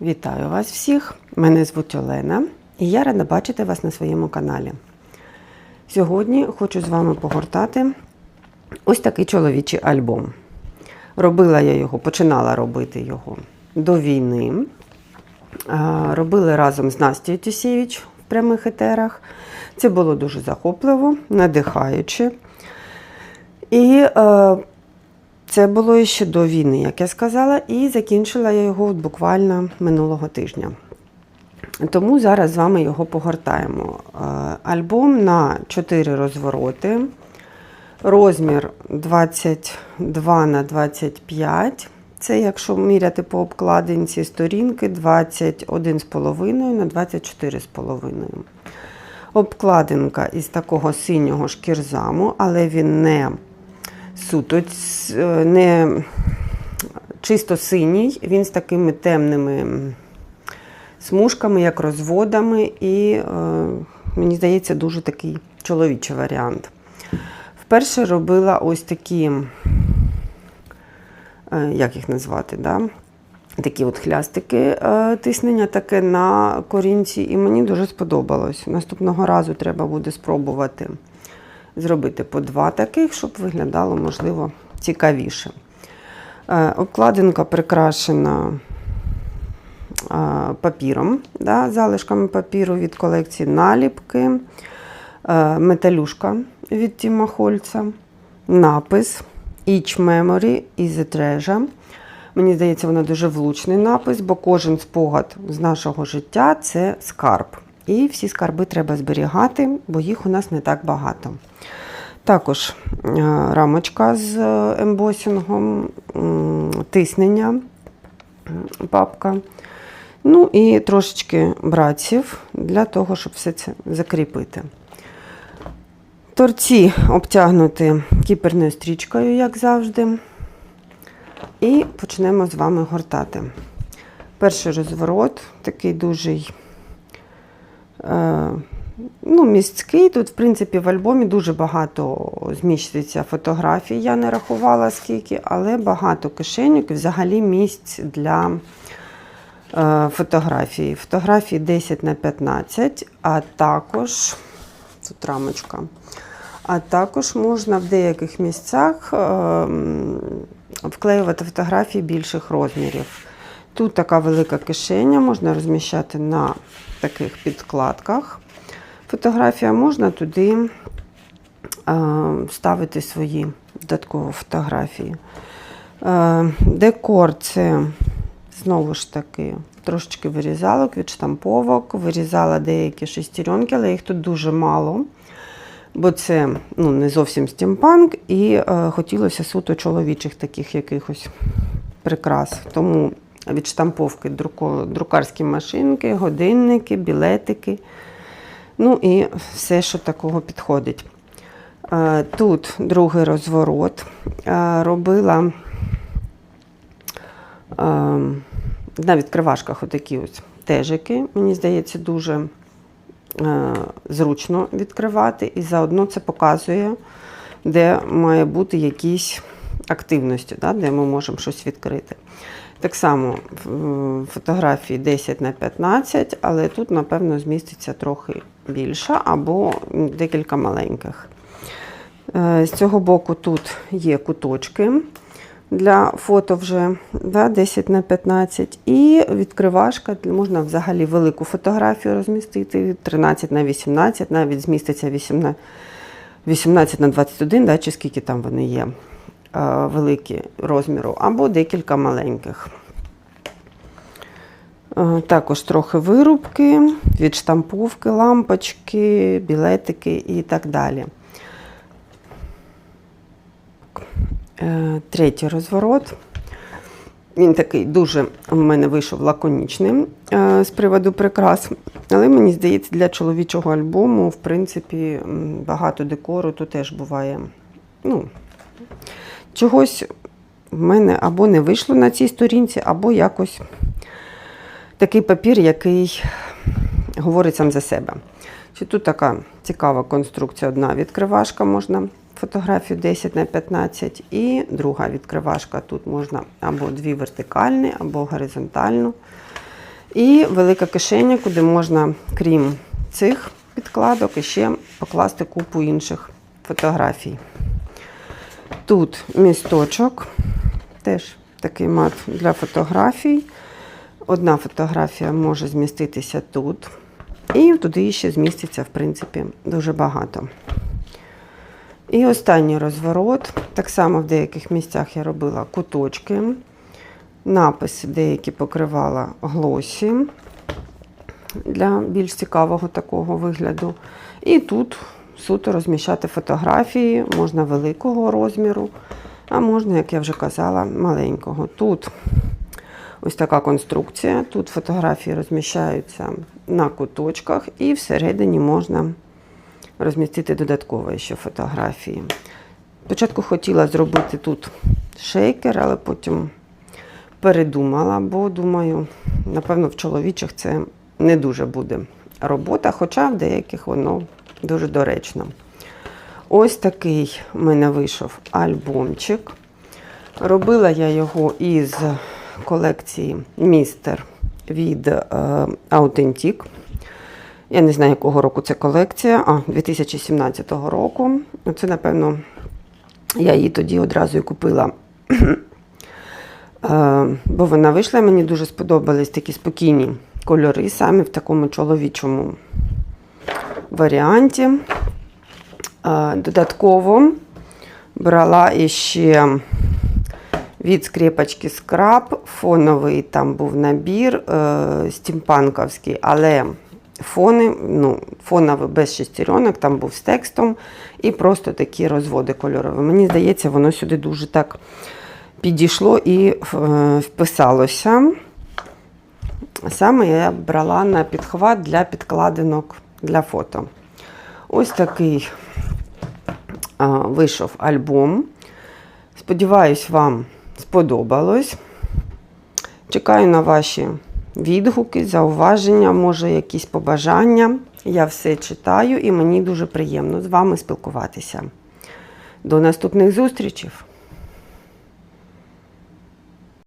Вітаю вас всіх! Мене звуть Олена і я рада бачити вас на своєму каналі. Сьогодні хочу з вами погортати ось такий чоловічий альбом. Робила я його, починала робити його до війни. Робили разом з Настю Тюсєвич в прямих етерах. Це було дуже захопливо, надихаюче. І е, це було ще до війни, як я сказала, і закінчила я його буквально минулого тижня. Тому зараз з вами його погортаємо. Е, Альбом на 4 розвороти, розмір 22 на 25. Це якщо міряти по обкладинці сторінки 21,5 на 24,5. Обкладинка із такого синього шкірзаму, але він не суто не чисто синій, він з такими темними смужками, як розводами, і е, мені здається, дуже такий чоловічий варіант. Вперше робила ось такі, е, як їх назвати, да? такі от хлястики е, тиснення таке на корінці, і мені дуже сподобалось. Наступного разу треба буде спробувати зробити по два таких, щоб виглядало, можливо, цікавіше. Е, Обкладинка прикрашена е, папіром, да, залишками папіру від колекції наліпки, е, металюшка від Тіма Хольца, напис Each Memory is a Treasure. Мені здається, воно дуже влучний напис, бо кожен спогад з нашого життя це скарб. І всі скарби треба зберігати, бо їх у нас не так багато. Також е, рамочка з е, ембосінгом, тиснення, папка. Ну і трошечки братців для того, щоб все це закріпити. Торці обтягнуті кіперною стрічкою, як завжди. І почнемо з вами гортати. Перший розворот, такий дуже е, ну, місткий. Тут, в принципі, в альбомі дуже багато зміщується фотографій. Я не рахувала скільки, але багато кишеньок взагалі місць для е, фотографій. Фотографії 10 на 15, а також тут рамочка. А також можна в деяких місцях е, вклеювати фотографії більших розмірів. Тут така велика кишеня, можна розміщати на таких підкладках. Фотографія можна туди ставити свої додаткові фотографії. Декор це знову ж таки трошечки вирізалок від штамповок, вирізала деякі шестеренки, але їх тут дуже мало. Бо це ну, не зовсім стімпанк, і е, хотілося суто чоловічих таких якихось прикрас. Тому від штамповки друко, друкарські машинки, годинники, білетики. Ну і все, що такого підходить. Е, Тут другий розворот. Е, Робила е, на відкривашках отакі ось тежики. Мені здається, дуже е, зручно відкривати, і заодно це показує, де має бути якісь активності, де ми можемо щось відкрити. Так само фотографії 10 на 15, але тут, напевно, зміститься трохи більше або декілька маленьких. Е, З цього боку тут є куточки для фото вже да, 10 на 15. І відкривашка, можна взагалі велику фотографію розмістити, 13 на 18, навіть зміститься 18, 18 на 21, да, чи скільки там вони є е, великі розміру, або декілька маленьких. Е, Також трохи вирубки, відштамповки, лампочки, білетики і так далі. Е, Третій розворот. Він такий дуже у мене вийшов лаконічним е, з приводу прикрас. Але мені здається, для чоловічого альбому, в принципі, багато декору тут теж буває. Ну, чогось в мене або не вийшло на цій сторінці, або якось такий папір, який говорить сам за себе. Чи тут така цікава конструкція, одна відкривашка можна фотографію 10 на 15 і друга відкривашка. Тут можна або дві вертикальні, або горизонтальну. І велика кишеня, куди можна, крім цих підкладок, ще покласти купу інших фотографій. Тут місточок, теж такий мат для фотографій. Одна фотографія може зміститися тут. І туди ще зміститься, в принципі, дуже багато. І останній розворот. Так само в деяких місцях я робила куточки. Написи деякі покривала глосі для більш цікавого такого вигляду. І тут суто розміщати фотографії, можна великого розміру, а можна, як я вже казала, маленького. Тут ось така конструкція. Тут фотографії розміщаються на куточках, і всередині можна розмістити додаткові ще фотографії. Спочатку хотіла зробити тут шейкер, але потім передумала, бо думаю, напевно, в чоловічих це не дуже буде робота, хоча в деяких воно дуже доречно. Ось такий в мене вийшов альбомчик. Робила я його із колекції Містер від е, Authentic. Я не знаю, якого року це колекція, а 2017 року. Це, напевно, я її тоді одразу і купила. Е, Бо вона вийшла, мені дуже сподобались такі спокійні кольори, саме в такому чоловічому варіанті. Е, Додатково брала іще від скріпочки скраб, фоновий там був набір е, стімпанковський, але фони, ну, фоновий без шестеренок, там був з текстом і просто такі розводи кольорові. Мені здається, воно сюди дуже так підійшло і е, вписалося. Саме я брала на підхват для підкладинок для фото. Ось такий а, вийшов альбом. Сподіваюсь, вам сподобалось. Чекаю на ваші відгуки, зауваження, може, якісь побажання. Я все читаю і мені дуже приємно з вами спілкуватися. До наступних зустрічей!